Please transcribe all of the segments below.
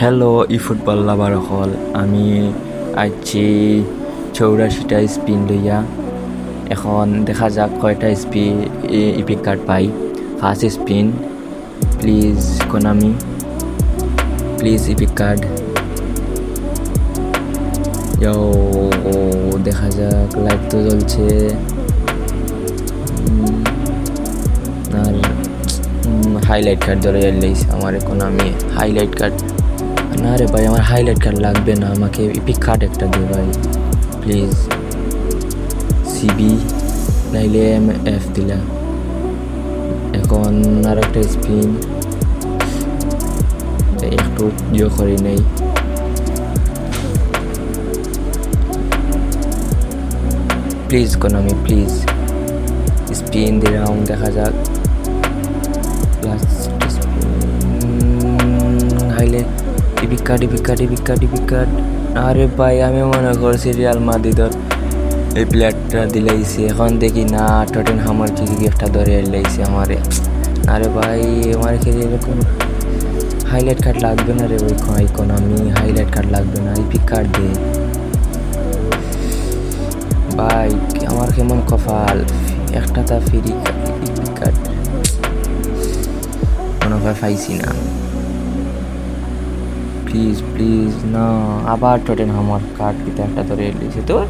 Hello' ই football lover হল আমি আজি চৌৰাশীটা স্পিন লইয়া এখন দেখা যাক কয়টা স্পি epic card pi. First spin please Konami please epic card ও দেখা যাক লাইট তো জ্বলছে আর হাইলাইট কার্ড ধরে এলেইছে আমার এখন আমি হাইলাইট কার্ড না রে ভাই, আমার হাইলাইট কার্ড লাগবে না। আমাকে ইপিক কার্ড একটা দে ভাই প্লিজ সিবি নাইলে এম এফ দিলা। এখন আর একটা স্পিন একটু ইয়ে করি নেই। প্লিজ কোনামি প্লিজ স্পিন দিলাম, দেখা যাক। লাস্ট হাইলে টিপিক কার্ড টিপিক কার্ড আরে ভাই, আমি মনে করছি রিয়াল মাদিদর এই প্লেয়ারটা দিলাইছে। এখন দেখি না টটেন হামার কি গিফটটা ধরে এলাইছে আমারে। আরে ভাই, আমার খেলে এরকম হাইলাইট কার্ড লাগবে না রে ওই আইকন আমি? হাইলাইট কার্ড লাগবে না ইপিক কার্ড দে। ভাই, আমার কেমন কপাল? একটা তা ফ্রি কার্ড মনে হয় পাইছি না। প্লিজ প্লিজ না আবার টোটেন আমার কার্ড কিন্তু একটা ধরে এলিছে তোর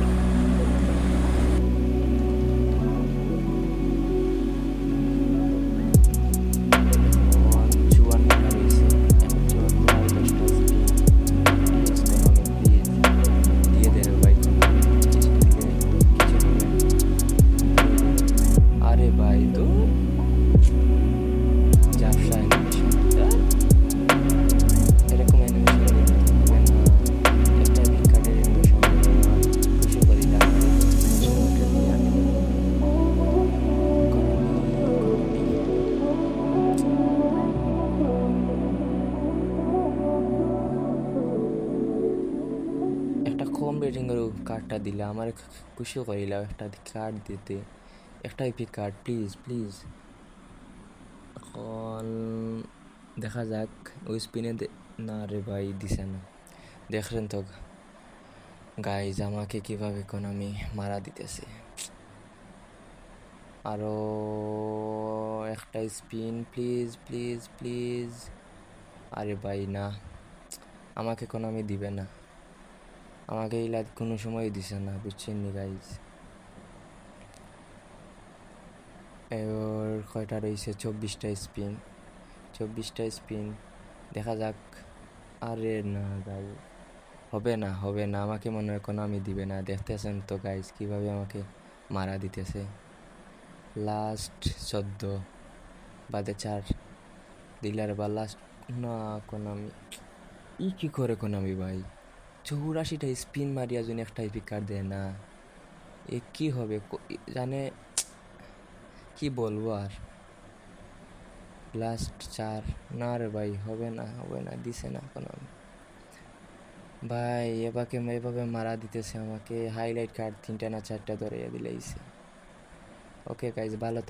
একটা কম রেটিংয়ের কার্ডটা দিলে, আমার খুশি করিলাম একটা কার্ড দিতে। একটা ইপি কার্ড প্লিজ প্লিজ এখন দেখা যাক, ওই স্পিনে না রে ভাই, দিছে না। দেখলেন তো গাইজ আমাকে কীভাবে কোন আমি মারা দিতেছে। আরও একটা স্পিন প্লিজ প্লিজ প্লিজ আরে ভাই, না, আমাকে কোন আমি দিবে না। আমাকে এই লাইট কোনো সময় দিছে না, বুঝছেন নি গাইজ এবার কয়টা রয়েছে? চব্বিশটা স্পিন। চব্বিশটা স্পিন। দেখা যাক। আরে না গাই হবে না হবে না। আমাকে মনে হয় আমি দিবে না। দেখতেছেন তো গাইজ কীভাবে আমাকে মারা দিতেছে। লাস্ট চোদ্দ, বাদে চার। দিলার বা লাস্ট, না, কোন আমি ই কী করে কোন আমি ভাই? চৌরাশিটা স্পিন মারিয়া যদি একটা ইপিক কার্ড দেয়, না। এ কি হবে? জানে, কি বলব আর? লাস্ট চার, না রে ভাই, হবে না হবে না, দিছে না কোনো। ভাই, এবাকে এভাবে মারা দিতেছে আমাকে। হাইলাইট কার্ড তিনটা না চারটা ধরে দিলেইছে। ওকে গাইজ ভালো